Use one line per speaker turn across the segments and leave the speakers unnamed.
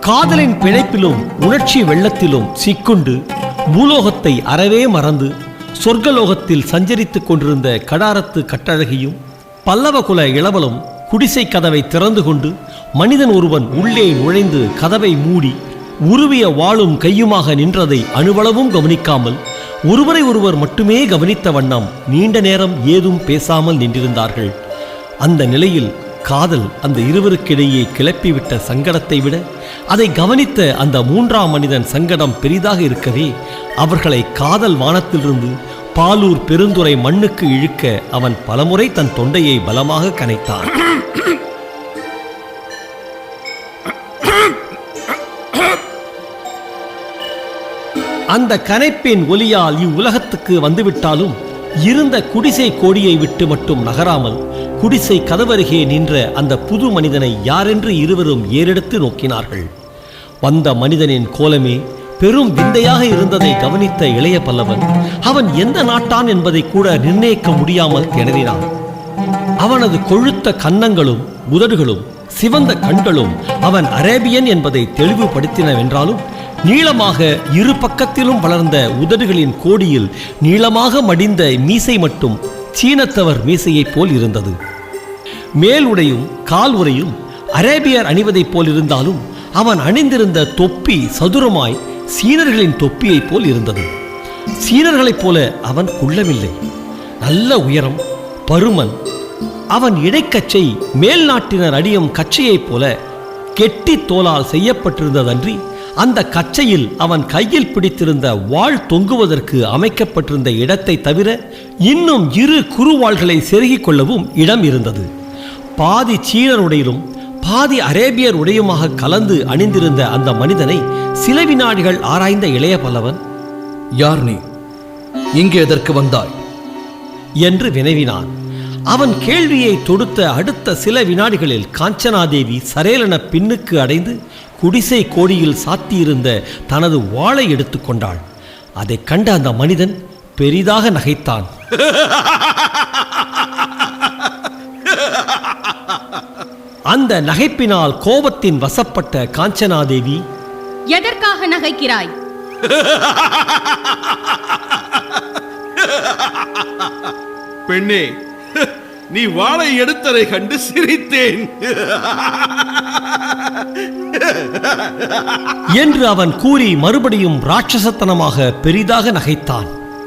காதலின் பிழைப்பிலும் உணர்ச்சி வெள்ளத்திலும் சிக்குண்டு பூலோகத்தை அறவே மறந்து சொர்க்கலோகத்தில் சஞ்சரித்துக் கொண்டிருந்த கடாரத்து கட்டழகியும் பல்லவகுல இளவலும் குடிசை கதவை திறந்து கொண்டு மனிதன் ஒருவன் உள்ளே நுழைந்து கதவை மூடி உருவிய வாளும் கையுமாக நின்றதை அணுவளவும் கவனிக்காமல் ஒருவரை ஒருவர் மட்டுமே கவனித்த வண்ணம் நீண்ட நேரம் ஏதும் பேசாமல் நின்றிருந்தார்கள். அந்த நிலையில் காதல் அந்த இருவருக்கிடையே கிளப்பிவிட்ட சங்கடத்தை விட அதை கவனித்த அந்த மூன்றாம் மனிதன் சங்கடம் பெரிதாக இருக்கவே அவர்களை காதல் வானத்திலிருந்து பாலூர் பெருந்துறை மண்ணுக்கு இழுக்க அவன் பலமுறை தன் தொண்டையை பலமாக கனைத்தான். அந்த கனைப்பின் ஒலியால் இவ்வுலகத்துக்கு வந்துவிட்டாலும் இருந்த குடிசை கோடியை விட்டு மட்டும் நகராமல் குடிசை கதவருகே நின்ற அந்த புது மனிதனை யாரென்று இருவரும் ஏறெடுத்து நோக்கினார்கள். வந்த மனிதனின் கோலமே பெரும் விந்தையாக இருந்ததை கவனித்த இளைய பல்லவன் அவன் எந்த நாட்டான் என்பதை கூட நிர்ணயிக்க முடியாமல் திணறினான். அவனது கொழுத்த கன்னங்களும் உதடுகளும் சிவந்த கண்களும் அவன் அரேபியன் என்பதை தெளிவுபடுத்தினவென்றாலும் நீளமாக இரு பக்கத்திலும் வளர்ந்த உதடுகளின் கோடியில் நீளமாக மடிந்த மீசை மட்டும் சீனத்தவர் மீசையைப் போல் இருந்தது. மேல் உடையும் கால் உரையும் அரேபியர் அணிவதைப் போல் இருந்தாலும் அவன் அணிந்திருந்த தொப்பி சதுரமாய் சீனர்களின் தொப்பியைப் போல் இருந்தது. சீனர்களைப் போல அவன் குள்ளமில்லை நல்ல உயரம் பருமன் அவன் இடைக்கச்சை மேல் நாட்டினர் அடியும் கச்சையைப் போல கெட்டி தோலால் செய்யப்பட்டிருந்ததன்றி அந்த கச்சையில் அவன் கையில் பிடித்திருந்த வாள் தொங்குவதற்கு அமைக்கப்பட்டிருந்த இடத்தை தவிர இன்னும் இரு குறுவாள்களை செருகிக் கொள்ளவும் இடம் இருந்தது. பாதி சீனருடையிலும் பாதி அரேபியர் உடையுமாக கலந்து அணிந்திருந்த அந்த மனிதனை சில வினாடிகள் ஆராய்ந்த இளைய பல்லவன்
யார் நீ? இங்கே எதற்கு வந்தாய்?
என்று வினவினான். அவன் கேள்வியை தொடுத்த அடுத்த சில வினாடிகளில் காஞ்சனாதேவி சரேலன பின்னுக்கு அடைந்து குடிசை கோடியில் சாத்தியிருந்த தனது வாளை எடுத்துக்கொண்டாள் அதைக் கண்ட அந்த மனிதன் பெரிதாக நகைத்தான். அந்த நகைப்பினால் கோபத்தின் வசப்பட்ட காஞ்சனாதேவி
எதற்காக நகைக்கிறாய்?
பெண்ணே நீ வாளை எடுத்ததை கண்டு சிரித்தேன்.
என்று அவன் கூறி மறுபடியும் ராட்சசத்தனமாக பெரிதாக நகைத்தான்.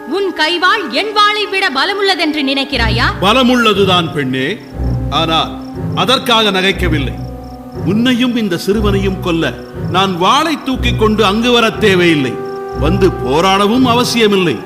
உன் கைவாள் என் வாளை விட பலமுள்ளதென்று நினைக்கிறாயா?
பலமுள்ளதுதான் பெண்ணே. ஆனால் அதற்காக நகைக்கவில்லை. உன்னையும் இந்த சிறுவனையும் கொல்ல நான் வாளை தூக்கிக் கொண்டு அங்கு வர தேவையில்லை. வந்து போராடவும் அவசியமில்லை.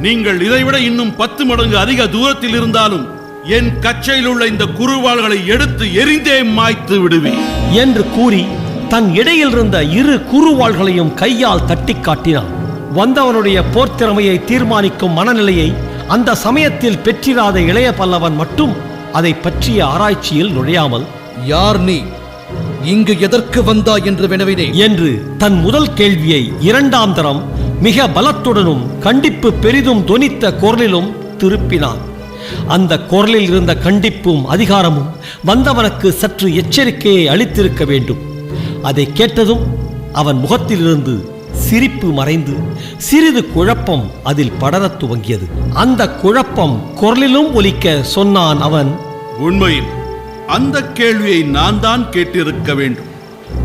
நீங்கள் இதைவிட இன்னும் பத்து மடங்கு அதிக தூரத்தில் இருந்தாலும் என் கச்சையில் உள்ள இந்த குறுவாள்களை எடுத்து எரிந்தே மாய்த்து விடுவேன்.
என்று கூறி தன் இடையில் இருந்த இரு குறுவாள்களையும் கையால் தட்டி காட்டினான். வந்தவனுடைய போர்த்திறமையை தீர்மானிக்கும் மனநிலையை அந்த சமயத்தில் பெற்றிராத இளைய பல்லவன் மட்டும் அதை பற்றிய ஆராய்ச்சியில் நுழையாமல்
யார் நீ? இங்கு எதற்கு வந்தாய் என்று வினவினேன்.
என்று தன் முதல் கேள்வியை இரண்டாம் தரம் மிக பலத்துடனும் கண்டிப்பு பெரிதும் தொனித்த குரலிலும் திருப்பினான். அந்த குரலில் இருந்த கண்டிப்பும் அதிகாரமும் வந்தவனுக்கு சற்று எச்சரிக்கையை அளித்திருக்க வேண்டும். அதை கேட்டதும் அவன் முகத்திலிருந்து சிரிப்பு மறைந்து சிறிது குழப்பம் அதில் படரத் துவங்கியது. அந்த குழப்பம் குரலிலும் ஒலிக்க சொன்னான் அவன்
உண்மையில் அந்த கேள்வியை நான் தான் கேட்டிருக்க வேண்டும்.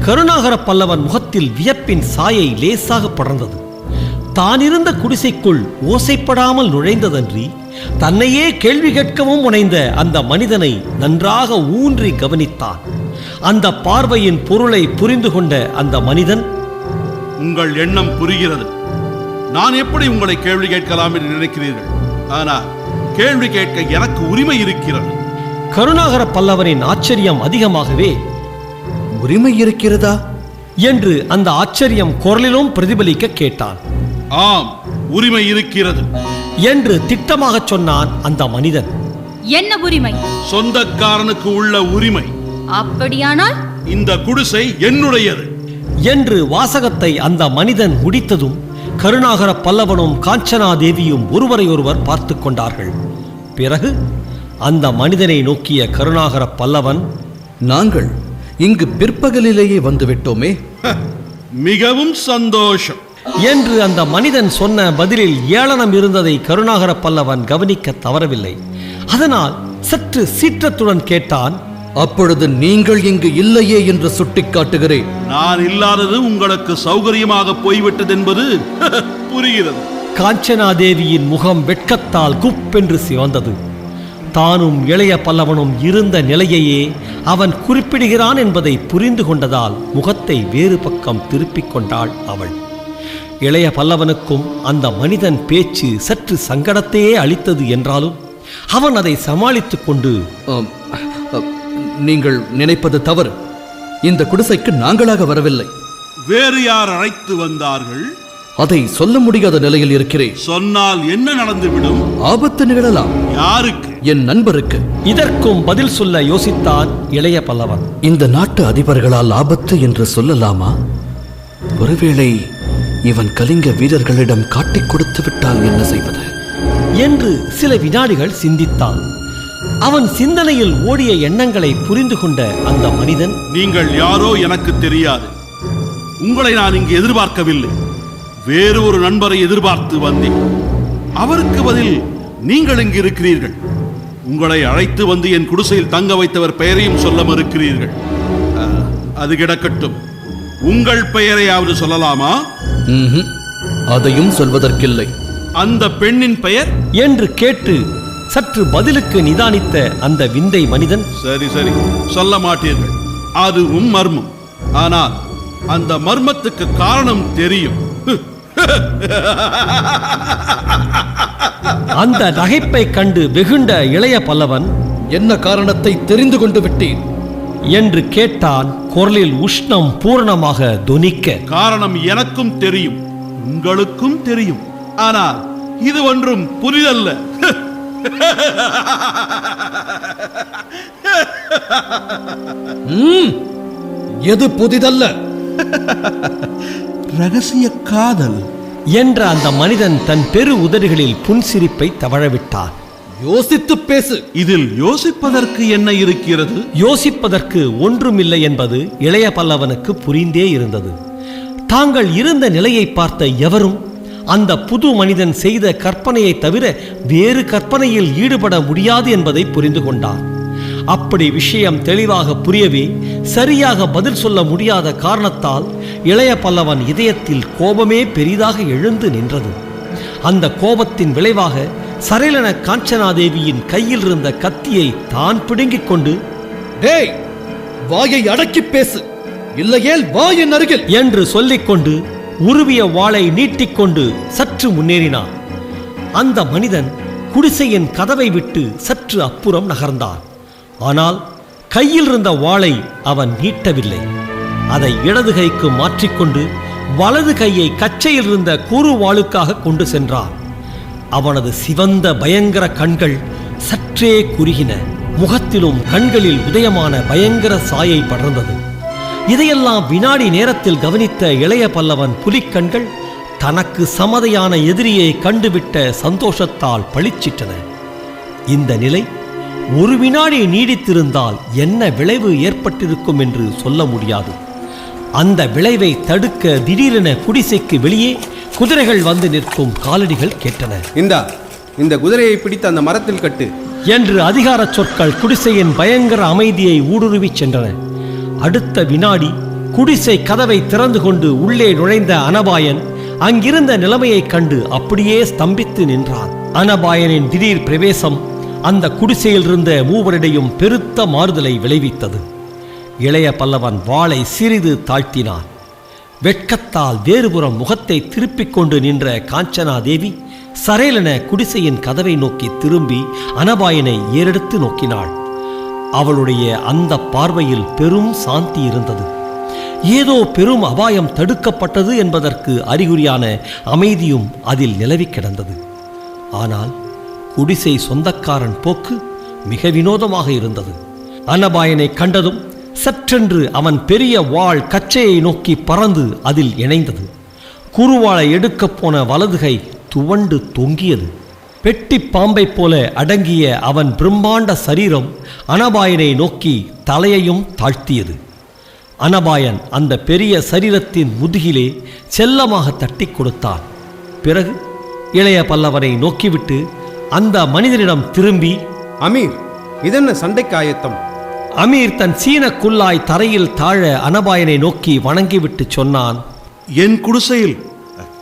கருணாகர பல்லவன் முகத்தில் வியப்பின் சாயை லேசாக படர்ந்தது. தான் இருந்த குடிசைக்குள் ஓசைப்படாமல் நுழைந்ததன்றி தன்னையே கேள்வி கேட்கவும் முனைந்த அந்த மனிதனை நன்றாக ஊன்றி கவனித்தான். அந்த பார்வையின் பொருளை புரிந்து கொண்ட அந்த மனிதன்
உங்கள் எண்ணம் புரிகிறது. நான் எப்படி உங்களை கேள்வி கேட்கலாம் என்று நினைக்கிறீர்கள்? ஆனால் கேள்வி கேட்க எனக்கு உரிமை இருக்கிறது.
கருணாகர பல்லவனின் ஆச்சரியம் அதிகமாகவே
உரிமை இருக்கிறதா?
என்று அந்த ஆச்சரியம் குரலிலும் பிரதிபலிக்க கேட்டான்.
ஆம் உரிமை இருக்கிறது.
என்று திட்டமாகச் சொன்னான் அந்த மனிதன்.
என்ன உரிமை?
சொந்தக்காரனுக்கு உள்ள உரிமை.
அப்படியானால்?
இந்த குடிசை என்னுடையது.
என்று வாசகத்தை அந்த மனிதன் முடித்ததும் கருணாகர பல்லவனும் காஞ்சனாதேவியும் ஒருவரையொருவர் பார்த்து கொண்டார்கள். பிறகு அந்த மனிதனை நோக்கிய கருணாகர பல்லவன்
நாங்கள் இங்கு பிற்பகலிலேயே வந்துவிட்டோமே.
மிகவும் சந்தோஷம்.
என்று அந்த மனிதன் சொன்ன பதிலில் ஏளனம் இருந்ததை கருணாகர பல்லவன் கவனிக்க தவறவில்லை. அதனால் சற்று சீற்றத்துடன் கேட்டான்
அப்பொழுது நீங்கள் இங்கு இல்லையே என்று சுட்டிக்காட்டுகிறேன்.
நான் இல்லாதது உங்களுக்கு சௌகரியமாக போய்விட்டது என்பது புரிகிறது.
காஞ்சனாதேவியின் முகம் வெட்கத்தால் குப்பென்று சிவந்தது. தானும் இளைய பல்லவனும் இருந்த நிலையையே அவன் குறிப்பிடுகிறான் என்பதை புரிந்து கொண்டதால் முகத்தை வேறு பக்கம் திருப்பிக் கொண்டாள் அவள். இளைய பல்லவனுக்கும் அந்த மனிதன் பேச்சு சற்று சங்கடத்தையே அளித்தது என்றாலும் அவன் அதை சமாளித்துக் கொண்டு
நீங்கள் நினைப்பது தவறு. இந்த குடிசைக்கு நாங்களாக வரவில்லை.
வேறு யார் அழைத்து வந்தார்கள்?
அதை சொல்ல முடியாத நிலையில் இருக்கிறேன்.
சொன்னால் என்ன நடந்துவிடும்?
ஆபத்து நிகழலாம்.
யாருக்கு?
என் நண்பருக்கு.
இதற்கும் பதில் சொல்ல யோசித்தான் இளைய பல்லவன்.
இந்த நாட்டு அதிபர்களால் ஆபத்து என்று சொல்லலாமா? ஒருவேளை இவன் கலிங்க வீரர்களிடம் காட்டிக் கொடுத்து விட்டால் என்ன செய்வது?
என்று சில வினாடிகள் சிந்தித்தான். அவன் சிந்தனையில் ஓடிய எண்ணங்களை புரிந்து கொண்ட அந்த மனிதன்
நீங்கள் யாரோ எனக்கு தெரியாது. உங்களை நான் இங்கு எதிர்பார்க்கவில்லை. வேறு ஒரு நண்பரை எதிர்பார்த்து வந்தேன். அவருக்கு பதில் நீங்கள் இங்கு இருக்கிறீர்கள். உங்களை அழைத்து வந்து என் குடிசையில் தங்க வைத்தவர் பெயரையும் சொல்ல மறுக்கிறீர்கள். அது கிடக்கட்டும். உங்கள் பெயரையாவது சொல்லலாமா.
அதையும் சொல்வதற்கில்லை.
அந்த பெண்ணின் பெயர்?
என்று கேட்டு சற்று பதிலுக்கு நிதானித்த அந்த விந்தை மனிதன்
சரி சரி. சொல்ல மாட்டீர்கள். அதுவும் மர்மம். ஆனால் அந்த மர்மத்துக்கு காரணம் தெரியும்.
அந்த நகைப்பை கண்டு வெகுண்ட இளைய பல்லவன்
என்ன காரணத்தை தெரிந்து கொண்டு விட்டேன்
என்று கேட்டான் குரலில் உஷ்ணம் பூரணமாக தொனிக்க
காரணம் எனக்கும் தெரியும் உங்களுக்கும் தெரியும். ஆனால் இது ஒன்றும் புதிதல்ல.
எது புதிதல்ல?
ரகசிய காதல்.
என்ற அந்த மனிதன் தன் பெரு உதடுகளில் புன்சிரிப்பை தவழவிட்டான்
யோசித்து பேசு.
இதில் யோசிப்பதற்கு என்ன இருக்கிறது?
யோசிப்பதற்கு ஒன்றுமில்லை என்பது இளைய பல்லவனுக்கு புரிந்தே இருந்தது. தாங்கள் இருந்த நிலையை பார்த்த எவரும் அந்த புது மனிதன் செய்த கற்பனையை தவிர வேறு கற்பனையில் ஈடுபட முடியாது என்பதை புரிந்து கொண்டார். அப்படி விஷயம் தெளிவாக புரியவே சரியாக பதில் சொல்ல முடியாத காரணத்தால் இளைய பல்லவன் இதயத்தில் கோபமே பெரிதாக எழுந்து நின்றது. அந்த கோபத்தின் விளைவாக சரளன காஞ்சனாதேவியின் கையில் இருந்த கத்தியை தான் பிடுங்கிக் கொண்டு
டேய் வாயை அடக்கி பேசு. இல்லையேல் வா என் அருகில்.
என்று சொல்லிக்கொண்டு உருவிய வாளை நீட்டிக்கொண்டு சற்று முன்னேறினான். அந்த மனிதன் குடிசையின் கதவை விட்டு சற்று அப்புறம் நகர்ந்தான். ஆனால் கையில் இருந்த வாளை அவன் நீட்டவில்லை. அதை இடது கைக்கு மாற்றிக்கொண்டு வலது கையை கச்சையில் இருந்த கூறு வாளுக்காக கொண்டு சென்றான். அவனது சிவந்த பயங்கர கண்கள் சற்றே குறுகின. முகத்திலும் கண்களில் உதயமான பயங்கர சாயை படர்ந்தது. இதையெல்லாம் வினாடி நேரத்தில் கவனித்த இளைய பல்லவன் புலிக்கண்கள் தனக்கு சமதையான எதிரியை கண்டுவிட்ட சந்தோஷத்தால் பளிச்சிட்டன. இந்த நிலை ஒரு வினாடி நீடித்திருந்தால் என்ன விளைவு ஏற்பட்டிருக்கும் என்று சொல்ல முடியாது. அந்த விளைவை தடுக்க திடீரென குடிசைக்கு வெளியே குதிரைகள் வந்து நிற்கும் காலடிகள் கேட்டன.
இந்தா இந்த குதிரையை பிடித்து அந்த மரத்தில் கட்டு.
என்று அதிகாரச் சொற்கள் குடிசையின் பயங்கர அமைதியை ஊடுருவிச் சென்றன. அடுத்த வினாடி குடிசை கதவை திறந்து கொண்டு உள்ளே நுழைந்த அனபாயன் அங்கிருந்த நிலைமையைக் கண்டு அப்படியே ஸ்தம்பித்து நின்றான். அனபாயனின் திடீர் பிரவேசம் அந்த குடிசையில் இருந்த மூவரிடையும் பெருத்த மாறுதலை விளைவித்தது. இளைய பல்லவன் வாளை சிறிது தாழ்த்தினான். வெட்கத்தால் வேறுபுறம் முகத்தை திருப்பிக் கொண்டு நின்ற காஞ்சனா தேவி சரேலென குடிசையின் கதவை நோக்கி திரும்பி அனபாயனை ஏறெடுத்து நோக்கினாள். அவளுடைய அந்த பார்வையில் பெரும் சாந்தி இருந்தது. ஏதோ பெரும் அபாயம் தடுக்கப்பட்டது என்பதற்கு அறிகுறியான அமைதியும் அதில் நிலவி கிடந்தது. ஆனால் குடிசை சொந்தக்காரன் போக்கு மிக வினோதமாக இருந்தது. அன்னபாயனை கண்டதும் சற்றென்று அவன் பெரிய வாள் கச்சையை நோக்கி பறந்து அதில் இணைந்தது. குருவாளை எடுக்கப் போன வலதுகை துவண்டு தொங்கியது. பெட்டி பாம்பைப் போல அடங்கிய அவன் பிரம்மாண்ட சரீரம் அனபாயனை நோக்கி தலையையும் தாழ்த்தியது. அனபாயன் அந்த பெரிய சரீரத்தின் முதுகிலே செல்லமாக தட்டி கொடுத்தான். பிறகு இளைய பல்லவனை நோக்கிவிட்டு அந்த மனிதனிடம் திரும்பி
அமீர் இதென்ன சண்டைக்காயத்தம்
அமீர் தன் சீன குல்லாய் தரையில் தாழ அனபாயனை நோக்கி வணங்கிவிட்டு சொன்னான்.
என் குடிசையில்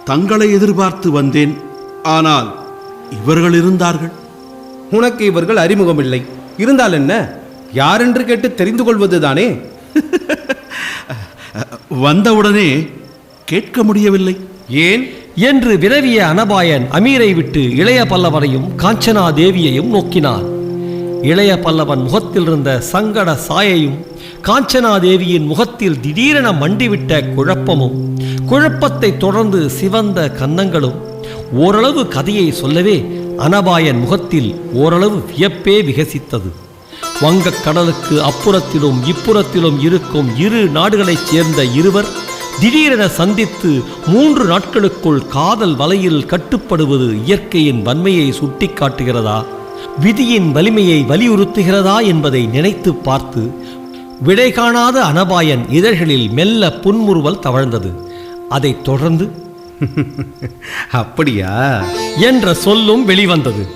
தங்களை எதிர்பார்த்து வந்தேன். ஆனால் இவர்கள் இருந்தார்கள்.
உனக்கு இவர்கள் அறிமுகமில்லை. இருந்தால் என்ன? யாரென்று கேட்டு தெரிந்து கொள்வதுதானே
வந்தவுடனே கேட்க முடியவில்லை.
ஏன்?
என்று விரவிய அனபாயன் அமீரை விட்டு இளைய பல்லவனையும் காஞ்சனா தேவியையும் நோக்கினான். இளைய பல்லவன் முகத்தில் இருந்த சங்கட சாயையும் காஞ்சனா தேவியின் முகத்தில் திடீரென மண்டிவிட்ட குழப்பமும் குழப்பத்தை தொடர்ந்து சிவந்த கன்னங்களும் ஓரளவு கதையை சொல்லவே அனபாயன் முகத்தில் ஓரளவு வியப்பே விகசித்தது. வங்கக் கடலுக்கு அப்புறத்திலும் இப்புறத்திலும் இருக்கும் இரு நாடுகளைச் சேர்ந்த இருவர் திடீரென சந்தித்து மூன்று நாட்களுக்குள் காதல் வலையில் கட்டுப்படுவது இயற்கையின் வன்மையை சுட்டிக்காட்டுகிறதா? விதியின் வலிமையை வலியுறுத்துகிறதா என்பதை நினைத்து பார்த்து விடை காணாத அனபாயன் இதழ்களில் மெல்ல புன்முறுவல் தவழ்ந்தது. அதைத் தொடர்ந்து
அப்படியா?
என்ற சொல்லும் வெளிவந்தது.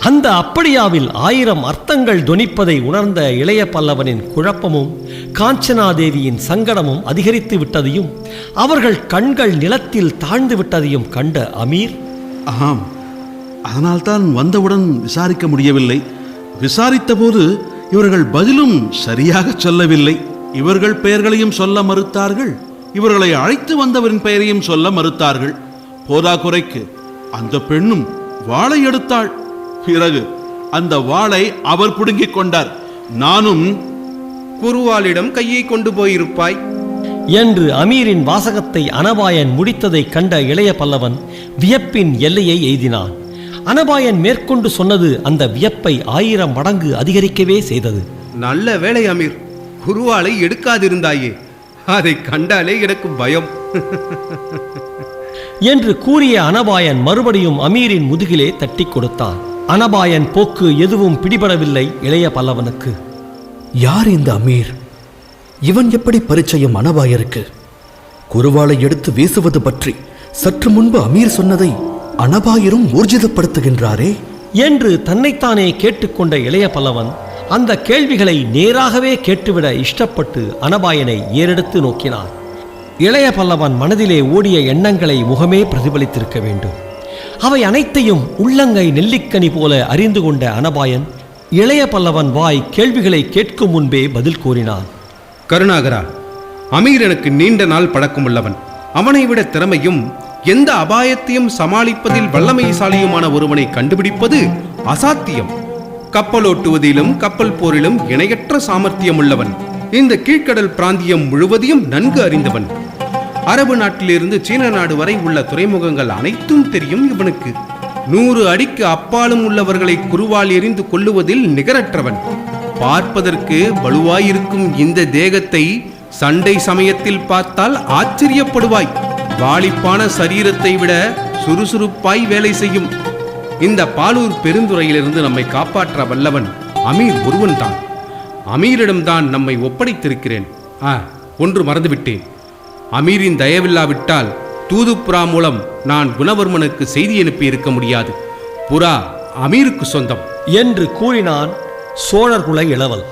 அந்த அப்படியாவில் ஆயிரம் அர்த்தங்கள் தொனிப்பதை உணர்ந்த இளைய பல்லவனின் குழப்பமும் காஞ்சனாதேவியின் சங்கடமும் அதிகரித்து விட்டதையும் அவர்கள் கண்கள் நிலத்தில் தாழ்ந்து விட்டதையும் கண்ட அமீர்
ஆம். அதனால்தான் வந்தவுடன் விசாரிக்க முடியவில்லை. விசாரித்தபோது இவர்கள் பதிலும் சரியாக சொல்லவில்லை. இவர்கள் பெயர்களையும் சொல்ல மறுத்தார்கள். இவர்களை அழைத்து வந்தவரின் பெயரையும் சொல்ல மறுத்தார்கள். போதாக்குறைக்கு அந்த பெண்ணும் வாளை எடுத்தாள். பிறகு அந்த வாளை அவர் பிடுங்கிக் கொண்டார். நானும்
குருவாளிடம் கையை கொண்டு போயிருப்பாய்.
என்று அமீரின் வாசகத்தை அனபாயன் முடித்ததைக் கண்ட இளைய பல்லவன் வியப்பின் எல்லையை எய்தினான். அனபாயன் மேற்கொண்டு சொன்னது அந்த வியப்பை ஆயிரம் மடங்கு அதிகரிக்கவே செய்தது.
நல்ல வேளை அமீர். குருவாளை எடுக்காதிருந்தாயே. அதை கண்டாலே எனக்கு பயம்.
என்று கூறிய அனபாயன் மறுபடியும் அமீரின் முதுகிலே தட்டி கொடுத்தான். அனபாயன் போக்கு எதுவும் பிடிபடவில்லை இளைய பல்லவனுக்கு.
யார் இந்த அமீர்? இவன் எப்படி பரிச்சயம் அனபாயருக்கு? குருவாளை எடுத்து வீசுவது பற்றி சற்று முன்பு அமீர் சொன்னதை அனபாயரும் ஊர்ஜிதப்படுத்துகின்றாரே?
என்று தன்னைத்தானே கேட்டுக்கொண்ட இளைய பல்லவன் அந்த கேள்விகளை நேராகவே கேட்டுவிட இஷ்டப்பட்டு அனபாயனை ஏறெடுத்து நோக்கினான். இளைய பல்லவன் மனதிலே ஓடிய எண்ணங்களை முகமே பிரதிபலித்திருக்க வேண்டும். அவை அனைத்தையும் உள்ளங்கை நெல்லிக்கனி போல அறிந்து கொண்ட அனபாயன் இளைய பல்லவன் வாய் கேள்விகளை கேட்கும் முன்பே பதில் கூறினான்.
கருணாகரா அமீர் எனக்கு நீண்ட நாள் பழக்கமுள்ளவன். அவனை விட திறமையும் எந்த அபாயத்தையும் சமாளிப்பதில் வல்லமைசாலியுமான ஒருவனை கண்டுபிடிப்பது அசாத்தியம். கப்பலோட்டுவதிலும் கப்பல் போரிலும் இணையற்ற சாமர்த்தியம் உள்ளவன் இந்த கீழ்க்கடல் பிராந்தியம் முழுவதையும் நன்கு அறிந்தவன். அரபு நாட்டிலிருந்து சீன நாடு வரை உள்ள துறைமுகங்கள் அனைத்தும் தெரியும் இவனுக்கு. நூறு அடிக்கு அப்பாலும் உள்ளவர்களை குருவால் எறிந்து கொள்ளுவதில் நிகரற்றவன். பார்ப்பதற்கு வலுவாயிருக்கும் இந்த தேகத்தை சண்டை சமயத்தில் பார்த்தால் ஆச்சரியப்படுவாய். வாளிப்பான சரீரத்தை விட சுறுசுறுப்பாய் வேலை செய்யும். இந்த பாலூர் பெருந்துறையிலிருந்து நம்மை காப்பாற்ற வல்லவன் அமீர் ஒருவன்தான். அமீரிடம்தான் நம்மை ஒப்படைத்திருக்கிறேன். ஆ ஒன்று மறந்துவிட்டேன். அமீரின் தயவில்லாவிட்டால் தூதுப்புறா மூலம் நான் குணவர்மனுக்கு செய்தி அனுப்பி இருக்க முடியாது. புறா அமீருக்கு சொந்தம்.
என்று கூறினான் சோழர்குல இளவல்.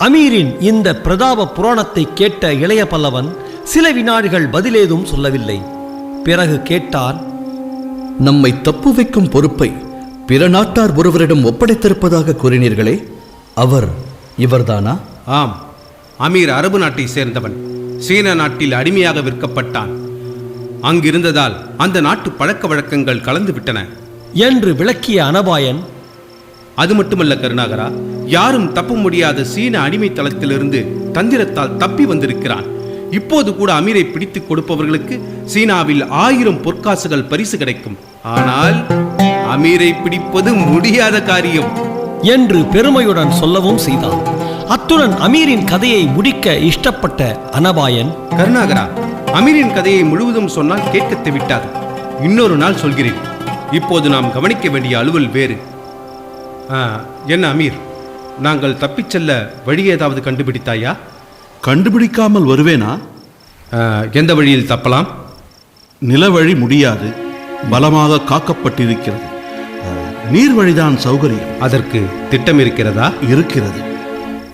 அமீரின் இந்த பிரதாப புராணத்தை கேட்ட இளைய பல்லவன் சில வினாடிகள் பதிலேதும் சொல்லவில்லை. பிறகு கேட்டான்
நம்மை தப்பு வைக்கும் பொறுப்பை பிற நாட்டார் ஒருவரிடம் ஒப்படைத்திருப்பதாக கூறினீர்களே அவர் இவர்தானா?
ஆம் அமீர் அரபு நாட்டை சேர்ந்தவன். சீன நாட்டில் அடிமையாக விற்கப்பட்டான். அங்கிருந்ததால் அந்த நாட்டு பழக்க வழக்கங்கள் கலந்து விட்டன
என்று விளக்கிய அனபாயன்
அது மட்டுமல்ல கருணாகரா யாரும் தப்ப முடியாத சீன அடிமை தளத்திலிருந்து தந்திரத்தால் தப்பி வந்திருக்கிறான். இப்போது கூட அமீரை பிடித்துக் கொடுப்பவர்களுக்கு சீனாவில் ஆயிரம் பொற்காசுகள் பரிசு கிடைக்கும். ஆனால் அமீரை பிடிப்பது முடியாத காரியம்.
என்று பெருமையுடன் சொல்லவும் செய்தான். அத்துடன் அமீரின் கதையை முடிக்க இஷ்டப்பட்ட அனபாயன்
கருணாகரா அமீரின் கதையை முழுவதும் சொன்னால் கேட்கத் விட்டாது. இன்னொரு நாள் சொல்கிறேன். இப்போது நாம் கவனிக்க வேண்டிய அலுவல் வேறு. என்ன அமீர்? நாங்கள் தப்பிச் செல்ல வழி ஏதாவது கண்டுபிடித்தாயா?
கண்டுபிடிக்காமல் வருவேனா?
எந்த வழியில் தப்பலாம்?
நிலவழி முடியாது. பலமாக காக்கப்பட்டிருக்கிறது. நீர் வழிதான் சௌகரியம்.
அதற்கு திட்டம் இருக்கிறதா?
இருக்கிறது.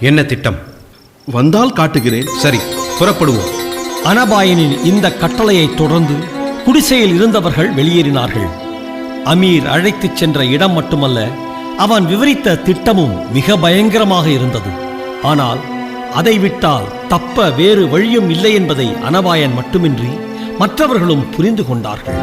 என்ன திட்டம்?
வந்தால் காட்டுகிறேன்.
சரி புறப்படுவோம்.
அனபாயனின் இந்த கட்டளையைத் தொடர்ந்து குடிசையில் இருந்தவர்கள் வெளியேறினார்கள். அமீர் அழைத்துச் சென்ற இடம் மட்டுமல்ல அவன் விவரித்த திட்டமும் மிக பயங்கரமாக இருந்தது. ஆனால் அதை விட்டால் தப்ப வேறு வழியும் இல்லை என்பதை அனபாயன் மட்டுமின்றி மற்றவர்களும் புரிந்து கொண்டார்கள்.